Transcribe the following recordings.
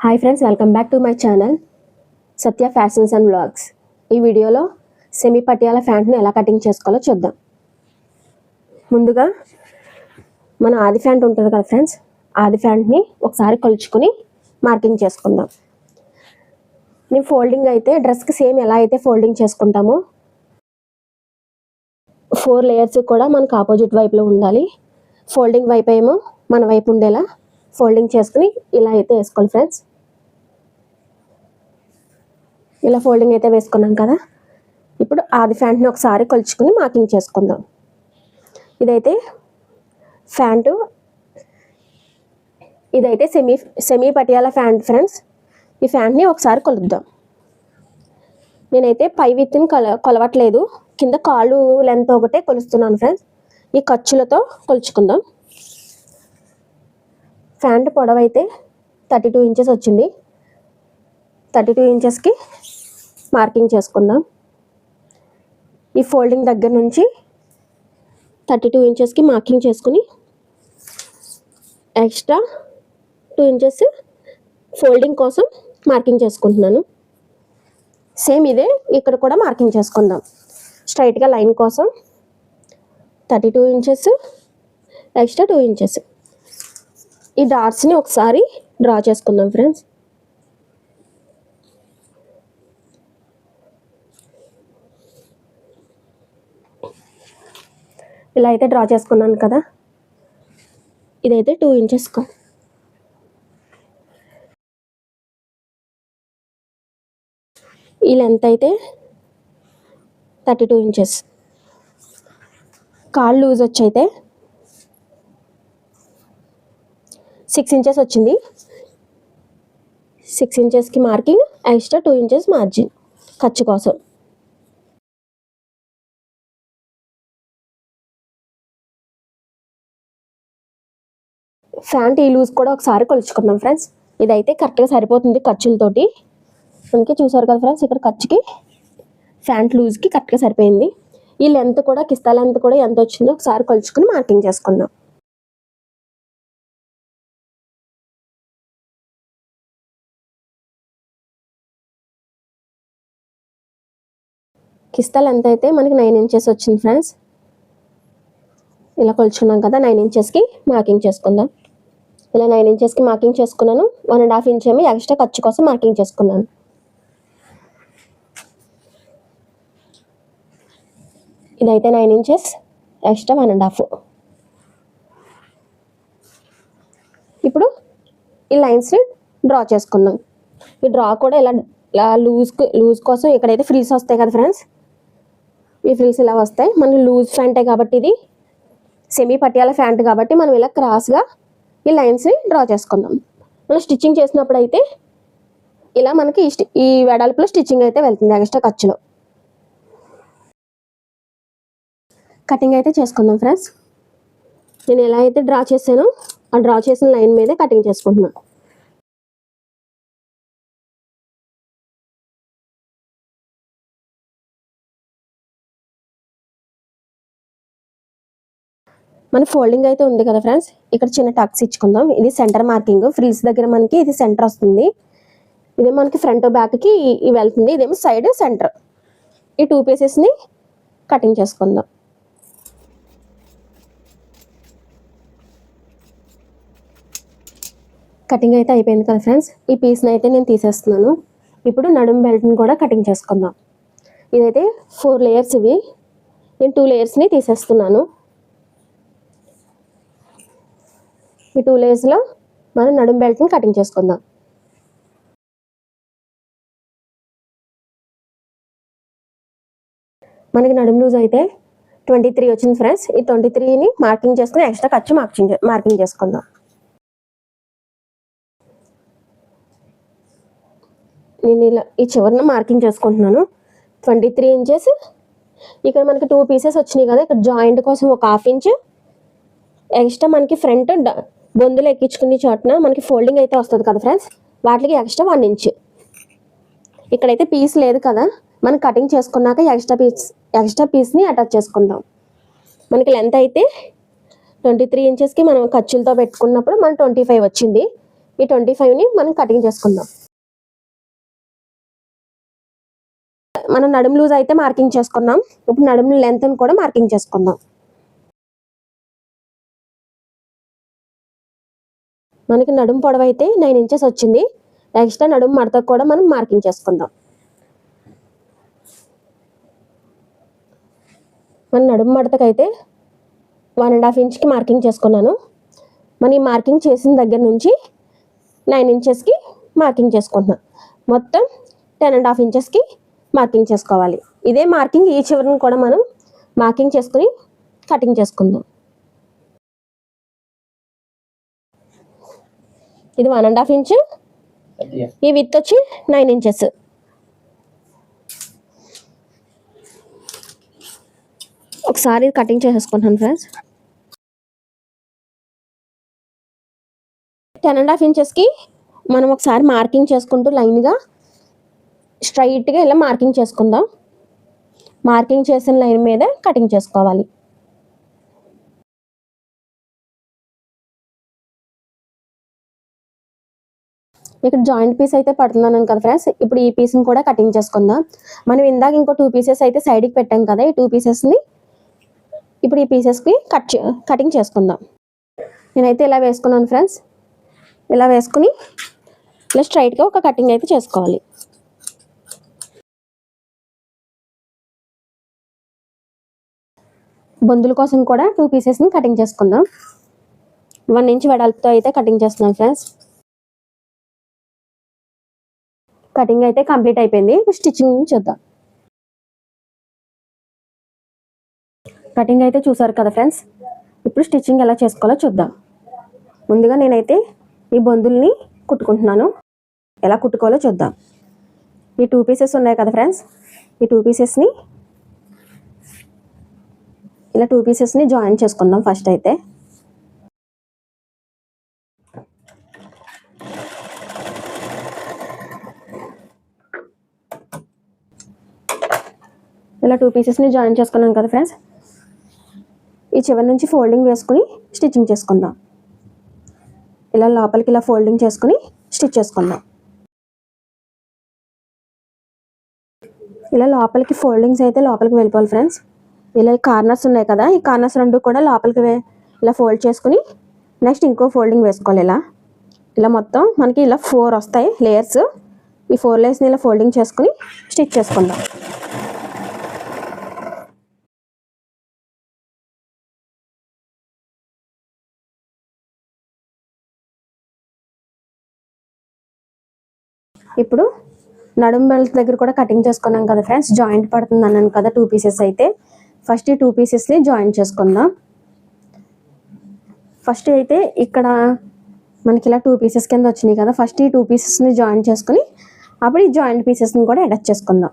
Hi friends welcome back to my channel Satya fashions and blogs ఈ వీడియోలో semi Patiala ప్యాంట్ని ఎలా cutting చేసుకోవాలో చూద్దాం. ముందుగా మన ఆది ప్యాంట్ ఉంటుంది కదా ఫ్రెండ్స్ ఆది ప్యాంట్ని ఒకసారి కొలుచుకొని మార్కింగ్ చేసుకుందాం. నేను ఫోల్డింగ్ అయితే డ్రెస్కి సేమ్ ఎలా అయితే ఫోల్డింగ్ చేసుకుంటామో ఫోర్ లేయర్స్ కూడా మనకు ఆపోజిట్ వైపులో ఉండాలి. ఫోల్డింగ్ వైపు ఏమో మన వైపు ఉండేలా ఫోల్డింగ్ చేసుకుని ఇలా అయితే వేసుకోవాలి ఫ్రెండ్స్. ఇలా ఫోల్డింగ్ అయితే వేసుకున్నాం కదా. ఇప్పుడు ఆది ఫ్యాంట్ని ఒకసారి కొలుచుకుని మార్కింగ్ చేసుకుందాం. ఇదైతే ఫ్యాంటు. ఇదైతే semi semi Patiala pant friends. ఈ ఫ్యాంట్ని ఒకసారి కొలుద్దాం. నేనైతే పై విత్తుని కొల కొలవట్లేదు. కింద కాళ్ళు లెంత్ ఒకటే కొలుస్తున్నాను ఫ్రెండ్స్. ఈ ఖర్చులతో కొలుచుకుందాం. ఫ్యాంట్ పొడవు అయితే థర్టీ టూ ఇంచెస్ వచ్చింది. థర్టీ టూ ఇంచెస్కి మార్కింగ్ చేసుకుందాం. ఈ ఫోల్డింగ్ దగ్గర నుంచి థర్టీ టూ ఇంచెస్కి మార్కింగ్ చేసుకుని ఎక్స్ట్రా టూ ఇంచెస్ ఫోల్డింగ్ కోసం మార్కింగ్ చేసుకుంటున్నాను. సేమ్ ఇదే ఇక్కడ కూడా మార్కింగ్ చేసుకుందాం. స్ట్రైట్గా లైన్ కోసం thirty two inches extra two inches. ఈ డాట్స్ని ఒకసారి డ్రా చేసుకుందాం ఫ్రెండ్స్ ఇలా అయితే డ్రా చేసుకున్నాను కదా. ఇదైతే టూ ఇంచెస్ ఈ లెంత్ అయితే థర్టీ టూ ఇంచెస్ కాళ్ళు లూజ్ వచ్చి అయితే సిక్స్ ఇంచెస్ వచ్చింది. సిక్స్ ఇంచెస్కి marking extra two inches margin. ఖర్చు కోసం. ఫ్యాంట్ ఈ లూజ్ కూడా ఒకసారి కొలుచుకుందాం ఫ్రెండ్స్. ఇదైతే కరెక్ట్గా సరిపోతుంది ఖర్చులతోటి. అందుకే చూసారు కదా ఫ్రెండ్స్ ఇక్కడ ఖర్చుకి. ఫ్యాంట్ లూజ్కి కరెక్ట్గా సరిపోయింది. ఈ లెంత్ కూడా కిస్తా లెంత్ కూడా ఎంత వచ్చిందో ఒకసారి కొలుచుకుని మార్కింగ్ చేసుకుందాం. కిస్తా లెంత్ అయితే మనకి నైన్ ఇంచెస్ వచ్చింది ఫ్రెండ్స్ ఇలా కొలుచున్నాం కదా నైన్ ఇంచెస్కి మార్కింగ్ చేసుకుందాం. ఇలా నైన్ ఇంచెస్కి మార్కింగ్ చేసుకున్నాను. వన్ అండ్ హాఫ్ ఇంచ్ ఏమి ఎక్స్ట్రా ఖర్చు కోసం మార్కింగ్ చేసుకున్నాను. ఇదైతే nine inches extra one and half ఇప్పుడు ఈ లైన్స్ని డ్రా చేసుకుందాం. ఈ డ్రా కూడా ఇలా ఇలా లూజ్ లూజ్ కోసం ఇక్కడైతే ఫ్రిల్స్ వస్తాయి కదా ఫ్రెండ్స్ ఈ ఫ్రిల్స్ ఇలా వస్తాయి. మన లూజ్ ఫ్యాంటే కాబట్టి ఇది సెమీ పటియాల ఫ్యాంట్ కాబట్టి మనం ఇలా క్రాస్గా ఈ లైన్స్ని డ్రా చేసుకుందాం. మనం స్టిచ్చింగ్ చేసినప్పుడు అయితే ఇలా మనకి ఈ ఈ వెడల్పులో స్టిచ్చింగ్ అయితే వెళ్తుంది ఎక్స్ట్రా ఖర్చులో కటింగ్ అయితే చేసుకుందాం ఫ్రెండ్స్ నేను ఎలా అయితే డ్రా చేశానో ఆ డ్రా చేసిన లైన్ మీదే కటింగ్ చేసుకుంటున్నాను మన ఫోల్డింగ్ అయితే ఉంది కదా ఫ్రెండ్స్? ఇక్కడ చిన్న టక్స్ ఇచ్చుకుందాం. ఇది సెంటర్ మార్కింగ్. ఫ్రిల్స్ దగ్గర మనకి ఇది సెంటర్ వస్తుంది. ఇది మనకి ఫ్రంట్ బ్యాక్కి వెళ్తుంది. ఇదేమో సైడ్ సెంటర్. ఈ టూ పీసెస్ని కటింగ్ చేసుకుందాం. కటింగ్ అయితే అయిపోయింది కదా ఫ్రెండ్స్? ఈ పీస్ని అయితే నేను తీసేస్తున్నాను. ఇప్పుడు నడుము బెల్ట్ని కూడా కటింగ్ చేసుకుందాం. ఇదైతే ఫోర్ లేయర్స్ ఇవి. నేను టూ లేయర్స్ని తీసేస్తున్నాను. ఈ టూ లేయర్స్లో మనం నడుం బెల్ట్ని కటింగ్ చేసుకుందాం. మనకి నడుము లూజ్ అయితే ట్వంటీ త్రీ వచ్చింది ఫ్రెండ్స్ ఈ ట్వంటీ త్రీని మార్కింగ్ చేసుకుని ఎక్స్ట్రా ఖర్చు మార్కింగ్ మార్కింగ్ చేసుకుందాం. నేను ఇలా ఈ చివరిన మార్కింగ్ చేసుకుంటున్నాను. ట్వంటీ త్రీ ఇంచెస్ ఇక్కడ మనకి టూ పీసెస్ వచ్చినాయి కదా ఇక్కడ జాయింట్ కోసం ఒక హాఫ్ ఇంచ్ ఎక్స్ట్రా మనకి ఫ్రంట్ బొందులు ఎక్కించుకునే చోటన మనకి ఫోల్డింగ్ అయితే వస్తుంది కదా ఫ్రెండ్స్? వాటికి ఎక్స్ట్రా వన్ ఇంచ్. ఇక్కడైతే పీస్ లేదు కదా? మనం కటింగ్ చేసుకున్నాక ఎక్స్ట్రా పీస్ ఎక్స్ట్రా పీస్ని అటాచ్ చేసుకుందాం. మనకి లెంత్ అయితే ట్వంటీ త్రీ ఇంచెస్కి మనం ఖర్చులతో పెట్టుకున్నప్పుడు మనం ట్వంటీ ఫైవ్ వచ్చింది. ఈ ట్వంటీ ఫైవ్ని మనం కటింగ్ చేసుకుందాం. మనం నడుము లూజ్ అయితే మార్కింగ్ చేసుకున్నాం. ఇప్పుడు నడుము లెంత్ని కూడా మార్కింగ్ చేసుకుందాం. మనకి నడుము పొడవు అయితే నైన్ ఇంచెస్ వచ్చింది. ఎక్స్ట్రా నడుము మడతకు కూడా మనం మార్కింగ్ చేసుకుందాం. మన నడుము మడతకైతే వన్ అండ్ హాఫ్ ఇంచ్కి మార్కింగ్ చేసుకున్నాను. మన ఈ మార్కింగ్ చేసిన దగ్గర నుంచి నైన్ ఇంచెస్కి మార్కింగ్ చేసుకుంటున్నాను మొత్తం టెన్ అండ్ హాఫ్ ఇంచెస్కి మార్కింగ్ చేసుకోవాలి. ఇదే మార్కింగ్ ఈ చివరిని కూడా మనం మార్కింగ్ చేసుకుని కటింగ్ చేసుకుందాం. ఇది వన్ అండ్ హాఫ్ ఇంచ్ ఈ విత్ వచ్చి నైన్ ఇంచెస్ ఒకసారి కటింగ్ చేసేసుకుంటాను ఫ్రెండ్స్ టెన్ అండ్ హాఫ్ ఇంచెస్కి మనం ఒకసారి మార్కింగ్ చేసుకుంటూ లైన్గా స్ట్రైట్గా ఇలా మార్కింగ్ చేసుకుందాం. మార్కింగ్ చేసిన లైన్ మీద కటింగ్ చేసుకోవాలి. ఇక్కడ జాయింట్ పీస్ అయితే పడుతున్నాను కదా ఫ్రెండ్స్ ఇప్పుడు ఈ పీస్ని కూడా కటింగ్ చేసుకుందాం. మనం ఇందాక ఇంకో టూ పీసెస్ అయితే సైడ్కి పెట్టాం కదా ఈ టూ పీసెస్ని ఇప్పుడు ఈ పీసెస్కి కట్ కటింగ్ చేసుకుందాం. నేనైతే ఇలా వేసుకున్నాను ఫ్రెండ్స్ ఇలా వేసుకుని ఇలా స్ట్రైట్గా ఒక కటింగ్ అయితే చేసుకోవాలి. బొందుల కోసం కూడా టూ పీసెస్ని కటింగ్ చేసుకుందాం. వన్ ఇంచ్ వెడల్పుతో అయితే కటింగ్ చేస్తున్నాం ఫ్రెండ్స్ కటింగ్ అయితే కంప్లీట్ అయిపోయింది. ఇప్పుడు స్టిచ్చింగ్ చూద్దాం. కటింగ్ అయితే చూసారు కదా ఫ్రెండ్స్? ఇప్పుడు స్టిచ్చింగ్ ఎలా చేసుకోవాలో చూద్దాం. ముందుగా నేనైతే ఈ బొందుల్ని కుట్టుకుంటున్నాను. ఎలా కుట్టుకోవాలో చూద్దాం. ఈ టూ పీసెస్ ఉన్నాయి కదా ఫ్రెండ్స్? ఈ టూ పీసెస్ని ఇలా టూ పీసెస్ని జాయిన్ చేసుకుందాం ఫస్ట్ అయితే. ఇలా టూ పీసెస్ని జాయిన్ చేసుకున్నాం కదా ఫ్రెండ్స్ ఈ చివరి నుంచి ఫోల్డింగ్ వేసుకుని స్టిచ్చింగ్ చేసుకుందాం. ఇలా లోపలికి ఇలా ఫోల్డింగ్ చేసుకుని స్టిచ్ చేసుకుందాం. ఇలా లోపలికి ఫోల్డింగ్స్ అయితే లోపలికి వెళ్ళిపోవాలి ఫ్రెండ్స్ ఇలా కార్నర్స్ ఉన్నాయి కదా ఈ కార్నర్స్ రెండు కూడా లోపలికి ఇలా ఫోల్డ్ చేసుకుని నెక్స్ట్ ఇంకో ఫోల్డింగ్ వేసుకోవాలి ఇలా. ఇలా మొత్తం మనకి ఇలా ఫోర్ వస్తాయి లేయర్స్ ఈ ఫోర్ లేయర్స్ని ఇలా ఫోల్డింగ్ చేసుకుని స్టిచ్ చేసుకుందాం. ఇప్పుడు నడుము బెల్ట్ దగ్గర కూడా కటింగ్ చేసుకున్నాం కదా ఫ్రెండ్స్ జాయింట్ పడుతుంది అన్నాను కదా టూ పీసెస్ అయితే. ఫస్ట్ ఈ టూ పీసెస్ని జాయిన్ చేసుకుందాం. ఫస్ట్ అయితే ఇక్కడ మనకి ఇలా టూ పీసెస్ కింద వచ్చినాయి కదా ఫస్ట్ ఈ టూ పీసెస్ని జాయిన్ చేసుకుని అప్పుడు ఈ జాయింట్ పీసెస్ని కూడా అటాచ్ చేసుకుందాం.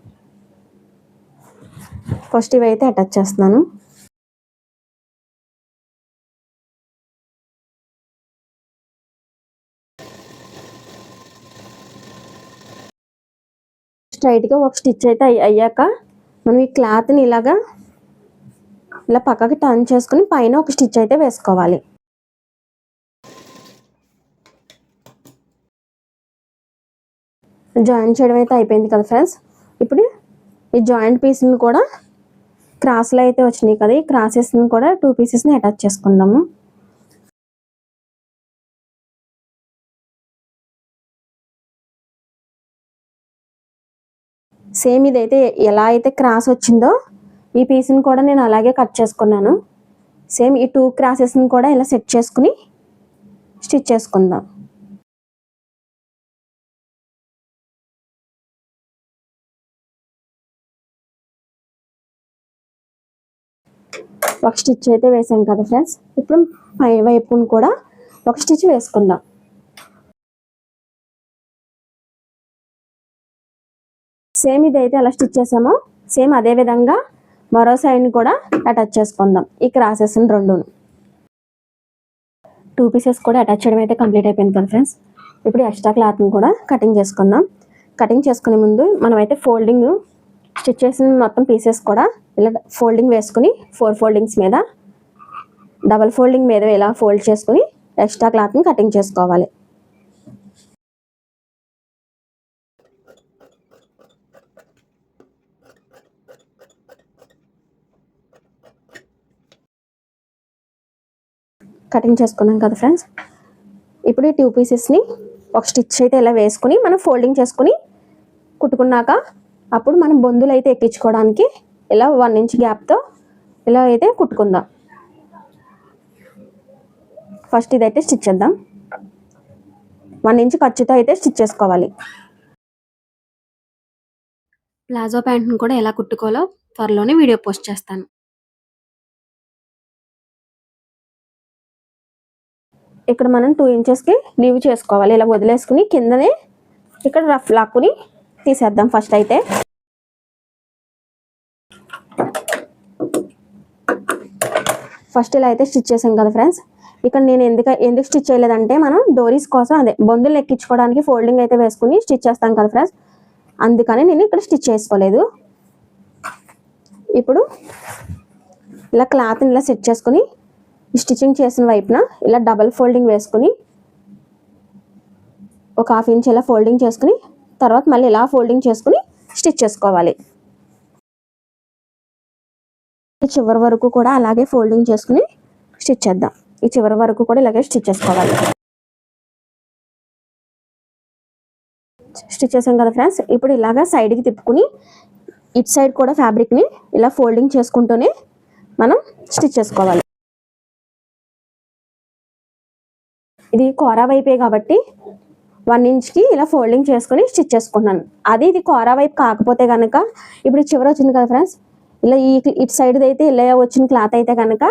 ఫస్ట్ ఇవి అయితే అటాచ్ చేస్తున్నాను. స్ట్రైట్గా ఒక స్టిచ్ అయితే అయ్యాక మనం ఈ క్లాత్ని ఇలాగా ఇలా పక్కకి టర్న్ చేసుకుని పైన ఒక స్టిచ్ అయితే వేసుకోవాలి. జాయిన్ చేయడం అయితే అయిపోయింది కదా ఫ్రెండ్స్. ఇప్పుడు ఈ జాయింట్ పీస్ని కూడా క్రాస్లో అయితే వచ్చినాయి కదా ఈ క్రాసెస్ని కూడా టూ పీసెస్ని అటాచ్ చేసుకుందాము. సేమ్ ఇదైతే ఎలా అయితే క్రాస్ వచ్చిందో ఈ పీస్ని కూడా నేను అలాగే కట్ చేసుకున్నాను. సేమ్ ఈ టూ క్రాసెస్ని కూడా ఇలా సెట్ చేసుకుని స్టిచ్ చేసుకుందాం. ఒక స్టిచ్ అయితే వేసాం కదా ఫ్రెండ్స్. ఇప్పుడు పై వైపును కూడా ఒక స్టిచ్ వేసుకుందాం. సేమ్ ఇదైతే ఎలా స్టిచ్ చేసామో సేమ్ అదే విధంగా మరో సైడ్ని కూడా అటాచ్ చేసుకుందాం. ఈ క్రాసెస్ని రెండును. టూ పీసెస్ కూడా అటాచ్ చేయడం అయితే కంప్లీట్ అయిపోయింది కదా ఫ్రెండ్స్ ఇప్పుడు ఎక్స్ట్రా క్లాత్ని కూడా కటింగ్ చేసుకుందాం. కటింగ్ చేసుకునే ముందు మనమైతే ఫోల్డింగ్ స్టిచ్ చేసిన మొత్తం పీసెస్ కూడా ఇలా ఫోల్డింగ్ వేసుకుని ఫోర్ ఫోల్డింగ్స్ మీద డబల్ ఫోల్డింగ్ మీద ఇలా ఫోల్డ్ చేసుకుని ఎక్స్ట్రా క్లాత్ని కటింగ్ చేసుకోవాలి. కటింగ్ చేసుకున్నాం కదా ఫ్రెండ్స్. ఇప్పుడు ఈ టూ పీసెస్ని ఒక స్టిచ్ అయితే ఇలా వేసుకుని మనం ఫోల్డింగ్ చేసుకుని కుట్టుకున్నాక అప్పుడు మనం బొందులు అయితే ఎక్కించుకోవడానికి ఇలా వన్ ఇంచ్ గ్యాప్తో ఇలా అయితే కుట్టుకుందాం. ఫస్ట్ ఇదైతే స్టిచ్ చేద్దాం. వన్ ఇంచ్ ఖర్చుతో అయితే స్టిచ్ చేసుకోవాలి. ప్లాజో ప్యాంట్ని కూడా ఎలా కుట్టుకోవాలో త్వరలోనే వీడియో పోస్ట్ చేస్తాను. ఇక్కడ మనం టూ ఇంచెస్కి లీవ్ చేసుకోవాలి. ఇలా వదిలేసుకుని కిందనే ఇక్కడ రఫ్ లాక్కుని తీసేద్దాం ఫస్ట్ అయితే. ఫస్ట్ ఇలా అయితే స్టిచ్ చేసాం కదా ఫ్రెండ్స్ ఇక్కడ నేను ఎందుకు ఎందుకు స్టిచ్ చేయలేదంటే మనం డోరీస్ కోసం అదే బొందులు ఎక్కించుకోవడానికి ఫోల్డింగ్ అయితే వేసుకుని స్టిచ్ చేస్తాం కదా ఫ్రెండ్స్ అందుకని నేను ఇక్కడ స్టిచ్ చేసుకోలేదు. ఇప్పుడు ఇలా క్లాత్ని ఇలా సెట్ చేసుకుని స్టిచ్చింగ్ చేసిన వైపున ఇలా డబల్ ఫోల్డింగ్ వేసుకుని ఒక హాఫ్ ఇంచ్ ఇలా ఫోల్డింగ్ చేసుకుని తర్వాత మళ్ళీ ఇలా ఫోల్డింగ్ చేసుకుని స్టిచ్ చేసుకోవాలి. చివరి వరకు కూడా అలాగే ఫోల్డింగ్ చేసుకుని స్టిచ్ చేద్దాం. ఈ చివరి వరకు కూడా ఇలాగే స్టిచ్ చేసుకోవాలి. స్టిచ్ చేసాం కదా ఫ్రెండ్స్? ఇప్పుడు ఇలాగా సైడ్కి తిప్పుకుని ఇట్ సైడ్ కూడా ఫ్యాబ్రిక్ని ఇలా ఫోల్డింగ్ చేసుకుంటూనే మనం స్టిచ్ చేసుకోవాలి. ఇది కోరా వైపే కాబట్టి వన్ ఇంచ్కి ఇలా ఫోల్డింగ్ చేసుకొని స్టిచ్ చేసుకున్నాను అది ఇది కోరా వైపు కాకపోతే కనుక ఇప్పుడు చివరి వచ్చింది కదా ఫ్రెండ్స్ ఇలా ఈ ఇటు సైడ్ అయితే ఇలా వచ్చిన క్లాత్ అయితే కనుక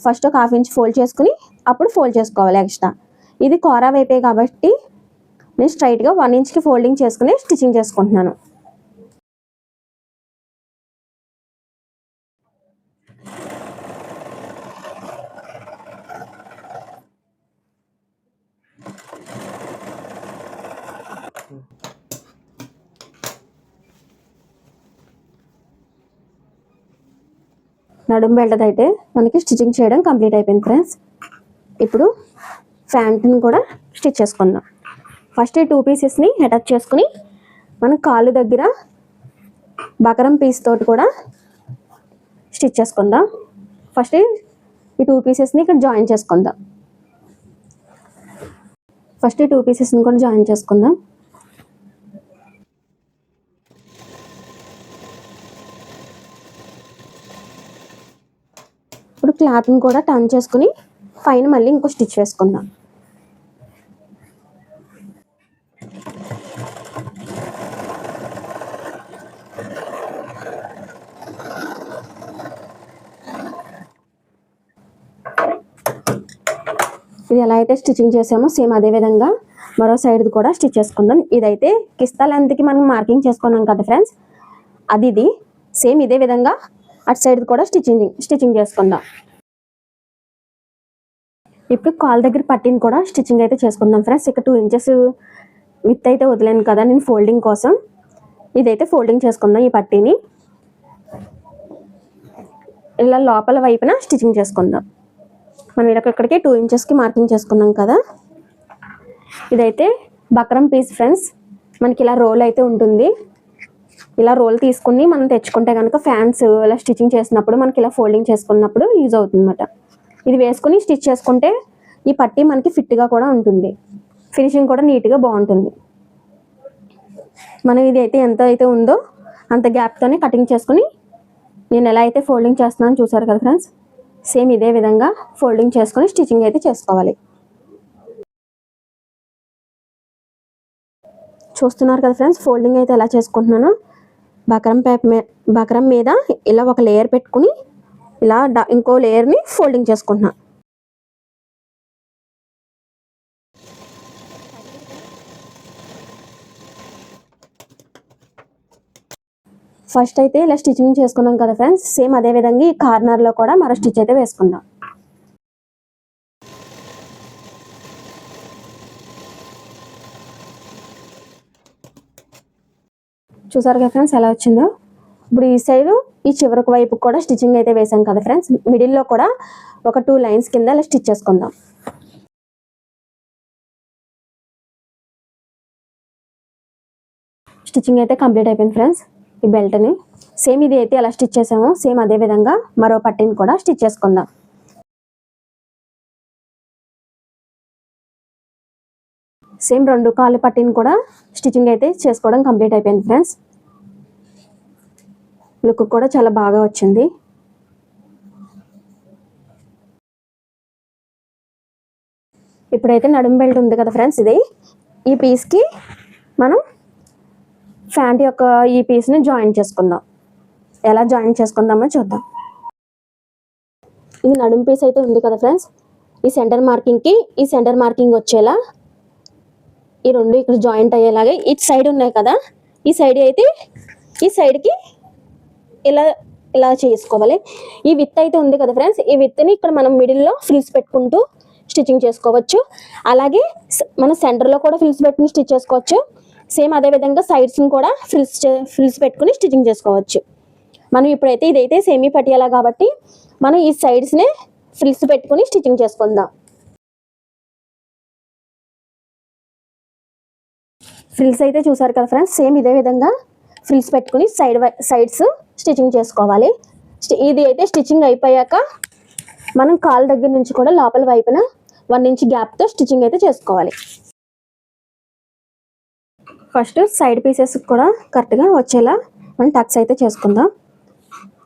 ఫస్ట్ ఒక హాఫ్ ఇంచ్ ఫోల్డ్ చేసుకుని అప్పుడు ఫోల్డ్ చేసుకోవాలి ఎక్స్ట్రా ఇది కోరా వైపే కాబట్టి నేను స్ట్రైట్గా వన్ ఇంచ్కి ఫోల్డింగ్ చేసుకుని స్టిచ్చింగ్ చేసుకుంటున్నాను. నడుము బెల్ట్ అయితే మనకి స్టిచ్చింగ్ చేయడం కంప్లీట్ అయిపోయింది ఫ్రెండ్స్. ఇప్పుడు ప్యాంట్ని కూడా స్టిచ్ చేసుకుందాం. ఫస్ట్ ఈ టూ పీసెస్ని అటాచ్ చేసుకుని మనం కాలు దగ్గర బకరం పీస్ తోటి కూడా స్టిచ్ చేసుకుందాం. ఫస్ట్ ఈ టూ పీసెస్ని ఇక్కడ జాయిన్ చేసుకుందాం. ఫస్ట్ ఈ టూ పీసెస్ని కూడా జాయిన్ చేసుకుందాం. క్లాత్ని కూడా టర్న్ చేసుకుని పైన మళ్ళీ ఇంకో స్టిచ్ వేసుకుందాం. ఇది ఎలా అయితే స్టిచ్చింగ్ చేసామో సేమ్ అదే విధంగా మరో సైడ్ కూడా స్టిచ్ చేసుకుందాం. ఇదైతే కిస్తా లెంత్కి మనం మార్కింగ్ చేసుకున్నాం కదా ఫ్రెండ్స్ అది ఇది. సేమ్ ఇదే విధంగా అటు సైడ్ కూడా స్టిచ్చింగ్ స్టిచ్చింగ్ చేసుకుందాం. ఇప్పుడు కాల్ దగ్గర పట్టిన కూడా స్టిచ్చింగ్ అయితే చేసుకుందాం ఫ్రెండ్స్. ఇక్కడ టూ ఇంచెస్ విత్ అయితే వదిలేను కదా నేను ఫోల్డింగ్ కోసం. ఇదైతే ఫోల్డింగ్ చేసుకుందాం ఈ పట్టీని. ఇలా లోపల వైపున స్టిచ్చింగ్ చేసుకుందాం. మనం ఇక్కడికి టూ ఇంచెస్కి మార్కింగ్ చేసుకున్నాం కదా. ఇదైతే బక్రం పీస్ ఫ్రెండ్స్. మనకి ఇలా రోల్ అయితే ఉంటుంది. ఇలా రోల్ తీసుకుని మనం తెచ్చుకుంటే కనుక ఫ్యాన్స్ ఇలా స్టిచ్చింగ్ చేసినప్పుడు మనకి ఇలా ఫోల్డింగ్ చేసుకున్నప్పుడు యూజ్ అవుతుంది అన్నమాట ఇది వేసుకుని స్టిచ్ చేసుకుంటే ఈ పట్టీ మనకి ఫిట్గా కూడా ఉంటుంది. ఫినిషింగ్ కూడా నీట్గా బాగుంటుంది. మనం ఇది అయితే ఎంత అయితే ఉందో అంత గ్యాప్తోనే కటింగ్ చేసుకుని నేను ఎలా అయితే ఫోల్డింగ్ చేస్తున్నాను చూసారు కదా ఫ్రెండ్స్ సేమ్ ఇదే విధంగా ఫోల్డింగ్ చేసుకుని స్టిచ్చింగ్ అయితే చేసుకోవాలి. చూస్తున్నారు కదా ఫ్రెండ్స్ ఫోల్డింగ్ అయితే ఎలా చేసుకుంటున్నాను? బకరం పేపర్ మీద బకరం మీద ఇలా ఒక లేయర్ పెట్టుకుని ఇలా డ- ఇంకో లేయర్ని ఫోల్డింగ్ చేసుకుంటున్నా. ఫస్ట్ అయితే ఇలా స్టిచ్చింగ్ చేసుకున్నాం కదా ఫ్రెండ్స్ సేమ్ అదే విధంగా ఈ కార్నర్లో కూడా మరో స్టిచ్ అయితే వేసుకుందాం. చూసారు కదా ఫ్రెండ్స్ ఎలా వచ్చిందో? ఇప్పుడు ఈ సైడ్ ఈ చివరికి వైపు కూడా స్టిచ్చింగ్ అయితే వేసాం కదా ఫ్రెండ్స్. మిడిల్లో కూడా ఒక టూ లైన్స్ కింద ఇలా స్టిచ్ చేసుకుందాం. స్టిచ్చింగ్ అయితే కంప్లీట్ అయిపోయింది ఫ్రెండ్స్ ఈ బెల్ట్ని సేమ్ ఇది అయితే ఎలా స్టిచ్ చేసామో. సేమ్ అదే విధంగా మరో పట్టిని కూడా స్టిచ్ చేసుకుందాం. సేమ్ రెండు కాళ్ళు పట్టిని కూడా స్టిచ్చింగ్ అయితే చేసుకోవడం కంప్లీట్ అయిపోయింది ఫ్రెండ్స్. లుక్ కూడా చాలా బాగా వచ్చింది. ఇప్పుడైతే నడుము బెల్ట్ ఉంది కదా ఫ్రెండ్స్ ఇది. ఈ పీస్కి మనం ఫ్యాంట్ యొక్క ఈ పీస్ని జాయిన్ చేసుకుందాం. ఎలా జాయిన్ చేసుకుందామో చూద్దాం. ఇది నడుము పీస్ అయితే ఉంది కదా ఫ్రెండ్స్. ఈ సెంటర్ మార్కింగ్కి ఈ సెంటర్ మార్కింగ్ వచ్చేలా ఈ రెండు ఇక్కడ జాయింట్ అయ్యేలాగా ఇటు సైడ్ ఉన్నాయి కదా. ఈ సైడ్ అయితే ఈ సైడ్కి ఇలా ఇలా చేసుకోవాలి? ఈ విత్ అయితే ఉంది కదా ఫ్రెండ్స్ ఈ విత్ని ఇక్కడ మనం మిడిల్లో ఫ్రిల్స్ పెట్టుకుంటూ స్టిచ్చింగ్ చేసుకోవచ్చు. అలాగే మన మనం సెంటర్లో కూడా ఫ్రిల్స్ పెట్టుకుని స్టిచ్ చేసుకోవచ్చు. సేమ్ అదే విధంగా సైడ్స్ని కూడా ఫ్రిల్స్ ఫ్రిల్స్ పెట్టుకుని స్టిచ్చింగ్ చేసుకోవచ్చు. మనం ఇప్పుడైతే ఇదైతే సెమీ పటియాలా కాబట్టి మనం ఈ సైడ్స్నే ఫ్రిల్స్ పెట్టుకుని స్టిచ్చింగ్ చేసుకుందాం. ఫ్రిల్స్ అయితే చూసారు కదా ఫ్రెండ్స్ సేమ్ ఇదే విధంగా ఫ్రిల్స్ పెట్టుకుని సైడ్ సైడ్స్ స్టిచ్చింగ్ చేసుకోవాలి. ఇది అయితే స్టిచ్చింగ్ అయిపోయాక మనం కాల్ దగ్గర నుంచి కూడా లోపల వైపున వన్ ఇంచ్ గ్యాప్తో స్టిచ్చింగ్ అయితే చేసుకోవాలి. ఫస్ట్ సైడ్ పీసెస్ కూడా కరెక్ట్గా వచ్చేలా మనం టక్స్ అయితే చేసుకుందాం.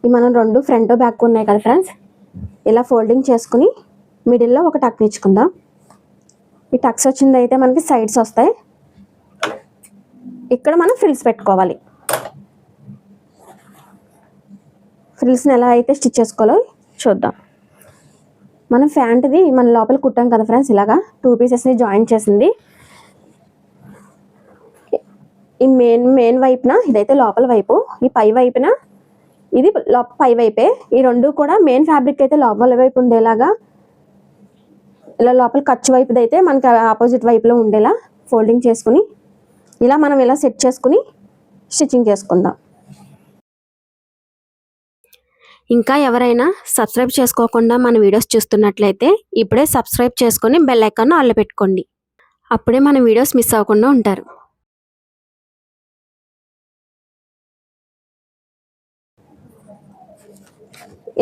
ఈ మనం రెండు ఫ్రంట్ బ్యాక్ ఉన్నాయి కదా ఫ్రెండ్స్ ఇలా ఫోల్డింగ్ చేసుకుని మిడిల్లో ఒక టక్ ఇచ్చుకుందాం ఈ టక్స్ వచ్చింది అయితే మనకి సైడ్స్ వస్తాయి. ఇక్కడ మనం ఫ్రిల్స్ పెట్టుకోవాలి. ఫ్రిల్స్ని ఎలా అయితే స్టిచ్ చేసుకోవాలో చూద్దాం. మనం ఫ్యాంట్ది మన లోపల కుట్టాం కదా ఫ్రెండ్స్ ఇలాగా టూ పీసెస్ని జాయిన్ చేసింది. ఈ మెయిన్ మెయిన్ వైపున ఇదైతే లోపల వైపు ఈ పై వైపున ఇది లోప పై వైపే ఈ రెండు కూడా మెయిన్ ఫ్యాబ్రిక్ అయితే లోపల వైపు ఉండేలాగా ఇలా లోపల ఖర్చు వైపుది అయితే మనకి ఆపోజిట్ వైపులో ఉండేలా ఫోల్డింగ్ చేసుకుని ఇలా మనం ఇలా సెట్ చేసుకుని స్టిచ్చింగ్ చేసుకుందాం. ఇంకా ఎవరైనా సబ్స్క్రైబ్ చేసుకోకుండా మన వీడియోస్ చూస్తున్నట్లయితే ఇప్పుడే సబ్స్క్రైబ్ చేసుకొని బెల్ ఐకాన్ ఆన్లో పెట్టుకోండి. అప్పుడే మన వీడియోస్ మిస్ అవ్వకుండా ఉంటారు.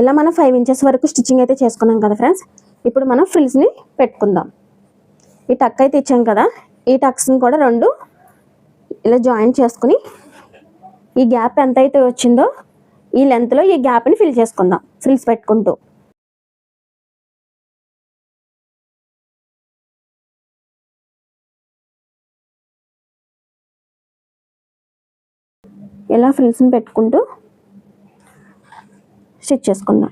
ఇలా మనం ఫైవ్ ఇంచెస్ వరకు స్టిచ్చింగ్ అయితే చేసుకున్నాం కదా ఫ్రెండ్స్ ఇప్పుడు మనం ఫ్రిల్స్ని పెట్టుకుందాం. ఈ టక్ అయితే ఇచ్చాం కదా ఈ టక్స్ని కూడా రెండు ఇలా జాయిన్ చేసుకుని ఈ గ్యాప్ ఎంత అయితే వచ్చిందో ఈ లెంత్లో ఈ గ్యాప్ని ఫిల్ చేసుకుందాం. ఫ్రిల్స్ పెట్టుకుంటూ. ఇలా ఫ్రిల్స్ని పెట్టుకుంటూ? స్టిచ్ చేసుకుందాం.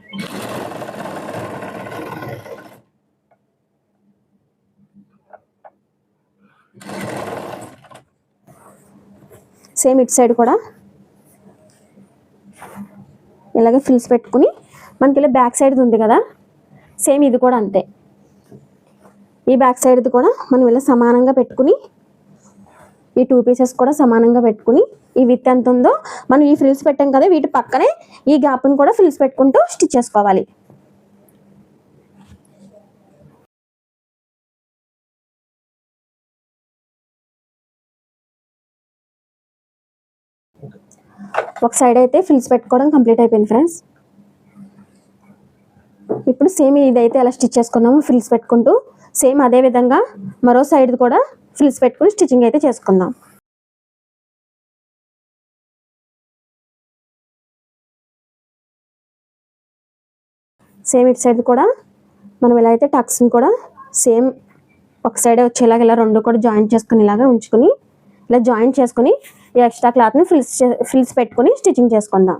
సేమ్ ఇట్ సైడ్ కూడా. ఇలాగ ఫ్రిల్స్ పెట్టుకుని మనకి ఇలా బ్యాక్ సైడ్ది ఉంది కదా సేమ్ ఇది కూడా అంతే. ఈ బ్యాక్ సైడ్ది కూడా మనం ఇలా సమానంగా పెట్టుకుని ఈ టూ పీసెస్ కూడా సమానంగా పెట్టుకుని ఈ విత్ ఎంత ఉందో మనం ఈ ఫ్రిల్స్ పెట్టాం కదా వీటి పక్కనే ఈ గ్యాప్ని కూడా ఫ్రిల్స్ పెట్టుకుంటూ స్టిచ్ చేసుకోవాలి. ఒక సైడ్ అయితే ఫిల్స్ పెట్టుకోవడం కంప్లీట్ అయిపోయింది ఫ్రెండ్స్ ఇప్పుడు సేమ్ ఇదైతే ఎలా స్టిచ్ చేసుకున్నామో ఫిల్స్ పెట్టుకుంటూ. సేమ్ అదే విధంగా మరో సైడ్ కూడా ఫిల్స్ పెట్టుకుని స్టిచ్చింగ్ అయితే చేసుకుందాం. సేమ్ ఇటు సైడ్ కూడా మనం ఇలా అయితే టక్స్ని కూడా సేమ్ ఒక సైడే వచ్చేలాగా ఇలా రెండు కూడా జాయింట్ చేసుకుని ఇలాగా ఉంచుకుని ఇలా జాయింట్ చేసుకుని ఈ ఎక్స్ట్రా క్లాత్ని ఫ్రిల్స్ ఫ్రిల్స్ పెట్టుకుని స్టిచ్చింగ్ చేసుకుందాం.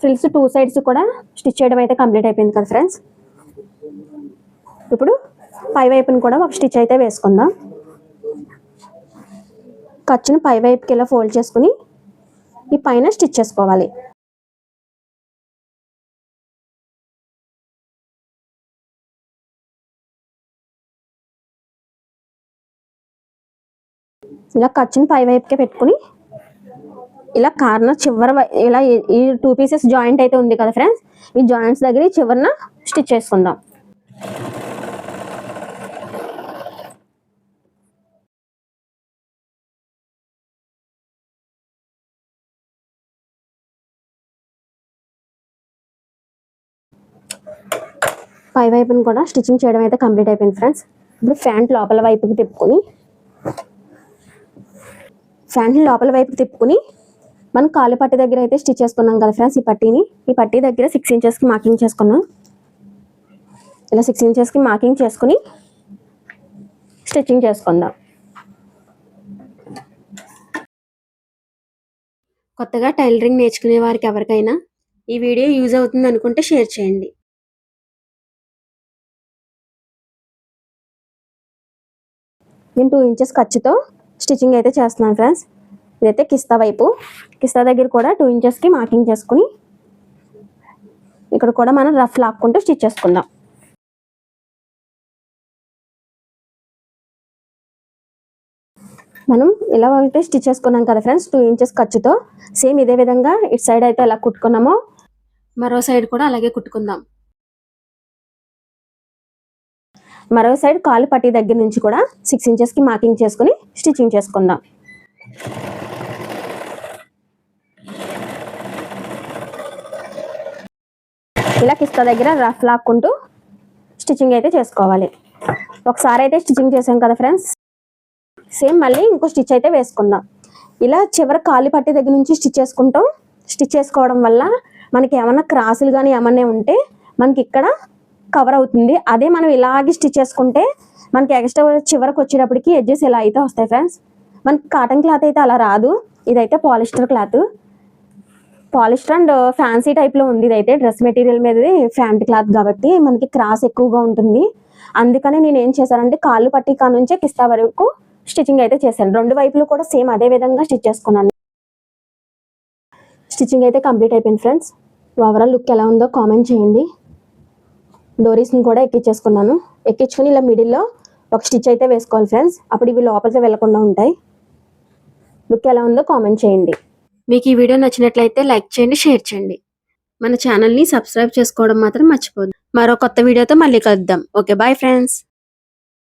ఫ్రిల్స్ టూ సైడ్స్ కూడా స్టిచ్ చేయడం అయితే కంప్లీట్ అయిపోయింది కదా ఫ్రెండ్స్. ఇప్పుడు పై వైపుని కూడా ఒక స్టిచ్ అయితే వేసుకుందాం. ఖర్చుని పై వైపుకి ఇలా ఫోల్డ్ చేసుకుని ఈ పైన స్టిచ్ చేసుకోవాలి. ఇలా ఖర్చుని పై వైపుకే పెట్టుకుని ఇలా కార్నర్ చివరి ఇలా ఈ టూ పీసెస్ జాయింట్ అయితే ఉంది కదా ఫ్రెండ్స్ ఈ జాయింట్స్ దగ్గర చివరిన స్టిచ్ చేసుకుందాం. పై వైపుని కూడా స్టిచ్చింగ్ చేయడం అయితే కంప్లీట్ అయిపోయింది ఫ్రెండ్స్ ఇప్పుడు ఫ్యాంట్ లోపల వైపుకి తిప్పుకొని ఫ్యాంట్ లోపల వైపు తిప్పుకొని మనం కాలు పట్టి దగ్గర అయితే స్టిచ్ చేసుకున్నాం కదా ఫ్రెండ్స్ ఈ పట్టీని. ఈ పట్టీ దగ్గర సిక్స్ ఇంచెస్కి మార్కింగ్ చేసుకున్నాం. ఇలా సిక్స్ ఇంచెస్కి మార్కింగ్ చేసుకుని స్టిచ్చింగ్ చేసుకుందాం. కొత్తగా టైలరింగ్ నేర్చుకునే వారికి ఎవరికైనా ఈ వీడియో యూజ్ అవుతుంది అనుకుంటే షేర్ చేయండి. నేను టూ ఇంచెస్ ఖర్చుతో స్టిచ్చింగ్ అయితే చేస్తున్నాను ఫ్రెండ్స్. ఇదైతే కిస్తా వైపు. కిస్తా దగ్గర కూడా టూ ఇంచెస్కి మార్కింగ్ చేసుకుని ఇక్కడ కూడా మనం రఫ్ లాక్కుంటూ స్టిచ్ చేసుకుందాం. మనం ఇలా అయితే స్టిచ్ చేసుకున్నాం కదా ఫ్రెండ్స్ టూ ఇంచెస్ ఖర్చుతో. సేమ్ ఇదే విధంగా ఇటు సైడ్ అయితే ఎలా కుట్టుకున్నామో మరో సైడ్ కూడా అలాగే కుట్టుకుందాం. మరో సైడ్ కాలు పట్టి దగ్గర నుంచి కూడా సిక్స్ ఇంచెస్కి మార్కింగ్ చేసుకుని స్టిచ్చింగ్ చేసుకుందాం. ఇలా కిస్తా దగ్గర రఫ్ లాక్కుంటూ స్టిచ్చింగ్ అయితే చేసుకోవాలి. ఒకసారి అయితే స్టిచ్చింగ్ చేసాం కదా ఫ్రెండ్స్ సేమ్ మళ్ళీ ఇంకో స్టిచ్ అయితే వేసుకుందాం. ఇలా చివరి కాలి పట్టి దగ్గర నుంచి స్టిచ్ చేసుకుంటాం. స్టిచ్ చేసుకోవడం వల్ల మనకి ఏమైనా క్రాసులు కానీ ఏమన్నా ఉంటే మనకి ఇక్కడ కవర్ అవుతుంది. అదే మనం ఇలాగే స్టిచ్ చేసుకుంటే మనకి ఎక్స్ట్రా చివరకు వచ్చేటప్పటికి ఎడ్జెస్ ఇలా అయితే వస్తాయి ఫ్రెండ్స్ మనకి కాటన్ క్లాత్ అయితే అలా రాదు. ఇదైతే polyester cloth polyester and fancy టైప్లో ఉంది. ఇదైతే డ్రెస్ మెటీరియల్ మీదది ఫ్యాంట్ క్లాత్ కాబట్టి మనకి క్రాస్ ఎక్కువగా ఉంటుంది. అందుకని నేను ఏం చేశానంటే కాళ్ళు పట్టి కా నుంచే కిస్తా వరకు స్టిచ్చింగ్ అయితే చేశాను. రెండు వైపులు కూడా సేమ్ అదే విధంగా స్టిచ్ చేసుకున్నాను. స్టిచ్చింగ్ అయితే కంప్లీట్ అయిపోయింది ఫ్రెండ్స్ ఓవరాల్ లుక్ ఎలా ఉందో కామెంట్ చేయండి. డోరీస్ని కూడా ఎక్కించేసుకున్నాను ఎక్కించుకుని ఇలా మిడిల్లో ఒక స్టిచ్ అయితే వేసుకోవాలి ఫ్రెండ్స్. అప్పుడు ఇవి లోపలికి వెళ్ళకుండా ఉంటాయి. లుక్ ఎలా ఉందో కామెంట్ చేయండి. మీకు ఈ వీడియో నచ్చినట్లయితే లైక్ చేయండి షేర్ చేయండి. మన ఛానల్ని సబ్స్క్రైబ్ చేసుకోవడం మాత్రం మర్చిపోదు మరో కొత్త వీడియోతో మళ్ళీ కలుద్దాం. Okay bye friends.